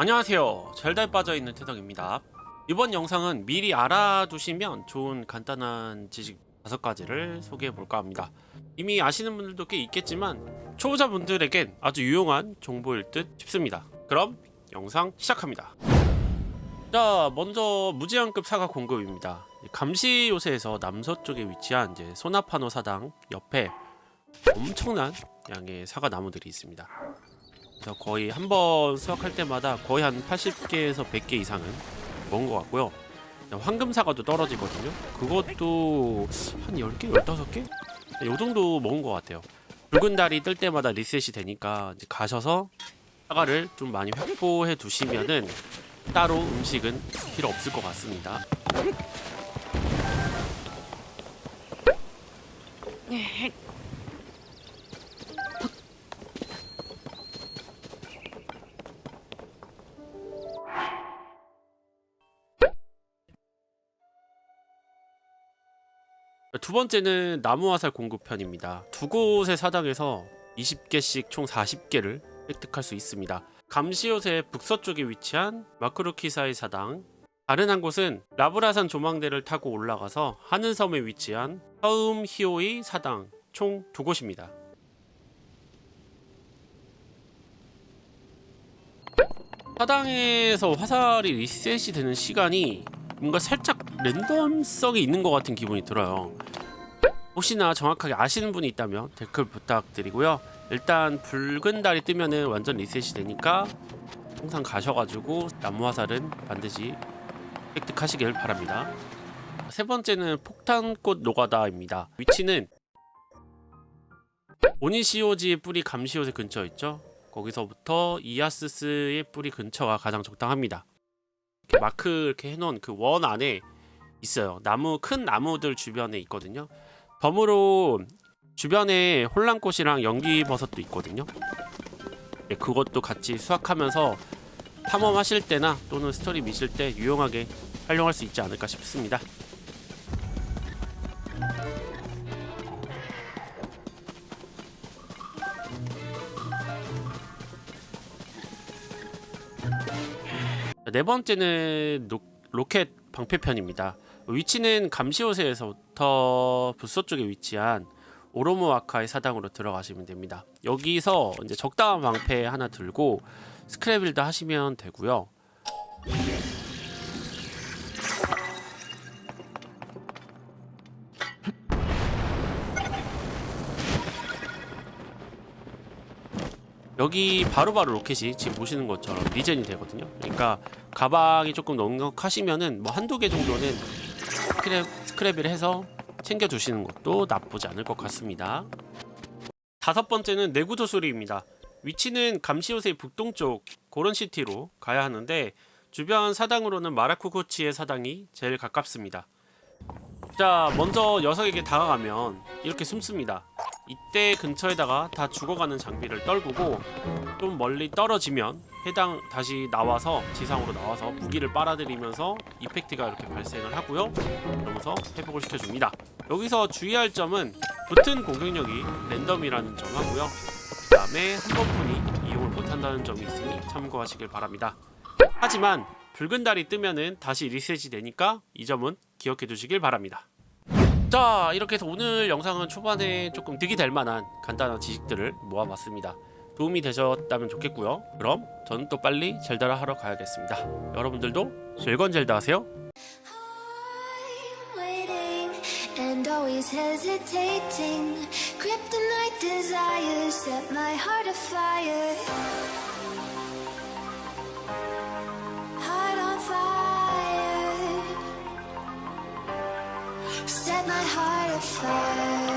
안녕하세요. 잘달 빠져있는 태덕입니다. 이번 영상은 미리 알아두시면 좋은 간단한 지식 다섯 가지를 소개해 볼까 합니다. 이미 아시는 분들도 꽤 있겠지만 초보자분들에겐 아주 유용한 정보일 듯 싶습니다. 그럼 영상 시작합니다. 자, 먼저 무제한급 사과 공급입니다. 감시 요새에서 남서쪽에 위치한 이제 소나파노 사당 옆에 엄청난 양의 사과 나무들이 있습니다. 그래서 거의 한 번 수확할 때마다 거의 한 80개에서 100개 이상은 먹은 것 같고요. 황금 사과도 떨어지거든요. 그것도 한 10개, 15개? 이 정도 먹은 것 같아요. 붉은 달이 뜰 때마다 리셋이 되니까 가셔서 사과를 좀 많이 확보해 두시면은 따로 음식은 필요 없을 것 같습니다. 두 번째는 나무 화살 공급편입니다. 두 곳의 사당에서 20개씩 총 40개를 획득할 수 있습니다. 감시옷의 북서쪽에 위치한 마크루키사의 사당 다른 한 곳은 라브라산 조망대를 타고 올라가서 하늘섬에 위치한 서음 히오이 사당 총 두 곳입니다. 사당에서 화살이 리셋이 되는 시간이 뭔가 살짝 랜덤성이 있는 것 같은 기분이 들어요. 혹시나 정확하게 아시는 분이 있다면 댓글 부탁드리고요. 일단 붉은 달이 뜨면은 완전 리셋이 되니까 항상 가셔가지고 나무 화살은 반드시 획득하시길 바랍니다. 세 번째는 폭탄꽃 노가다입니다. 위치는 오니시오지의 뿌리 감시옷의 근처 있죠. 거기서부터 이아스스의 뿌리 근처가 가장 적당합니다. 이렇게 마크 이렇게 해놓은 그 원 안에 있어요. 나무 큰 나무들 주변에 있거든요. 덤으로 주변에 혼란꽃이랑 연기버섯도 있거든요. 네, 그것도 같이 수확하면서 탐험하실 때나 또는 스토리 미실 때 유용하게 활용할 수 있지 않을까 싶습니다. 네 번째는 로, 로켓 방패편입니다. 위치는 감시호세에서부터 북서쪽에 위치한 오로모아카의 사당으로 들어가시면 됩니다. 여기서 이제 적당한 방패 하나 들고 스크래빌드 하시면 되고요. 여기 바로바로 로켓이 지금 보시는 것처럼 리젠이 되거든요. 그러니까 가방이 조금 넉넉하시면은 뭐 한두 개 정도는 스크랩, 스크랩을 해서 챙겨 두시는 것도 나쁘지 않을 것 같습니다. 다섯 번째는 내구 도수리입니다. 위치는 감시요새 북동쪽 고런시티로 가야 하는데 주변 사당으로는 마라쿠코치의 사당이 제일 가깝습니다. 자, 먼저 녀석에게 다가가면 이렇게 숨습니다. 이때 근처에다가 다 죽어가는 장비를 떨구고 좀 멀리 떨어지면 해당 다시 나와서 지상으로 나와서 무기를 빨아들이면서 이펙트가 이렇게 발생을 하고요. 그러면서 회복을 시켜줍니다. 여기서 주의할 점은 붙은 공격력이 랜덤이라는 점 하고요. 그 다음에 한 번뿐이 이용을 못한다는 점이 있으니 참고하시길 바랍니다. 하지만 붉은 달이 뜨면은 다시 리셋이 되니까 이 점은 기억해 두시길 바랍니다. 자 이렇게 해서 오늘 영상은 초반에 조금 득이 될 만한 간단한 지식들을 모아봤습니다. 도움이 되셨다면 좋겠고요. 그럼 저는 또 빨리 젤다를 하러 가야겠습니다. 여러분들도 즐거운 젤다 하세요. And always hesitating. Kryptonite desires set my heart afire. Set my heart afire.